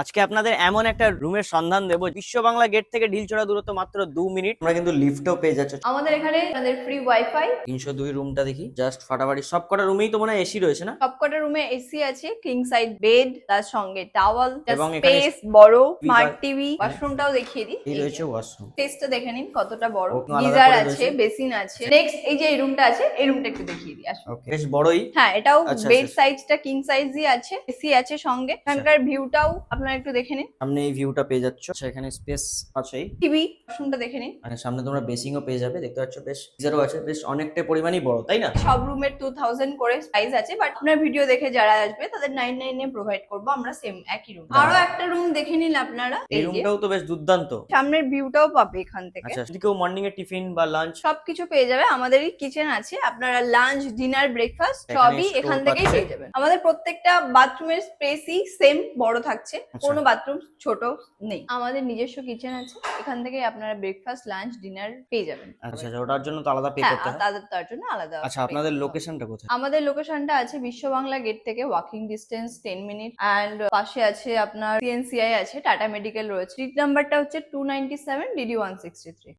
আজকে আপনাদের এমন একটা রুমের সন্ধান দেবো। বিশ্ব বাংলা গেট থেকে ঢিলচড়া দূরত্ব মাত্র দু মিনিট। আমরা কিন্তু লিফটও পেয়ে যাচ্ছি। আমাদের এখানে আমাদের ফ্রি ওয়াইফাই তিনশো দুই রুমটা দেখি। জাস্ট ফাটাফাটি। সব কটা রুমেই তো মনে হয় এসি রয়েছে না? সবকটা রুমে এসি আছে কিং সাইড বেড তার সঙ্গে টাওয়াল এবং স্পেস বড় স্মার্ট টিভি ওয়াশরুমটাও দেখিয়ে দিই। এই রয়েছে ওয়াশরুম স্পেসটা দেখে নিন কতটা বড়। গিজার আছে বেসিন আছে। নেক্সট এই যে এই রুমটা আছে এই রুমটা একটু দেখিয়ে দিই আসুন। বেশ বড়ই। হ্যাঁ এটাও আচ্ছা, বেড আচ্ছা। সাইজটা কিং সাইজই আছে এসি আছে সঙ্গে। এখানকার ভিউটাও আপনারা একটু দেখে নিন। সামনে এই ভিউটা পেয়ে যাচ্ছ। আচ্ছা এখানে স্পেস আছেই টিভি ওয়াশরুমটা দেখে নিন। মানে সামনে তোমরা বেসিংও পেয়ে যাবে। দেখতে পাচ্ছ বেশ গিজারও আছে বেশ অনেকটা পরিমাণই বড় তাই না? সব রুমের টু থাউজেন্ড করে প্রাইস আছে বাট আপনার ভিডিও দেখে যারা আসবে তাদের নাইন নাইনে প্রোভাইড করব আমরা সেম একই রুম আরও একটা রুম দেখে নিন আপনারা। এই রুমটাও তো বেশ দুর্দান্ত। সামনের ভিউটাও পাবে এখান থেকে। আচ্ছা যদি কেউ মর্নিং এ টিফিন বা লাঞ্চ সবকিছু পেয়ে যাবে আমাদেরই কিচেন আছে। আপনারা লাঞ্চ ডিনার ব্রেকফাস্ট সবই এখান থেকেই পেয়ে যাবেন। আমাদের প্রত্যেকটা বাথরুমের স্পেসই সেম বড় থাকছে। আচ্ছা। কোনো বাথরুম ছোট নেই। আমাদের নিজস্ব কিচেন আছে। এখান থেকে আপনারা ব্রেকফাস্ট লাঞ্চ ডিনার পেয়ে যাবেন। আচ্ছা আচ্ছা ওটার জন্য তো আলাদা পে হ্যাঁ করতে হয়? তাদের তার জন্য আলাদা আচ্ছা আপনাদের লোকেশনটা কোথায়? আমাদের লোকেশনটা আছে বিশ্ব বাংলা গেট থেকে walking distance ten minute and পাশে আছে আপনার সিএনসিআই আছে টাটা মেডিকেল রয়েছে। সিট নাম্বারটা হচ্ছে two ninety seven D D one sixty three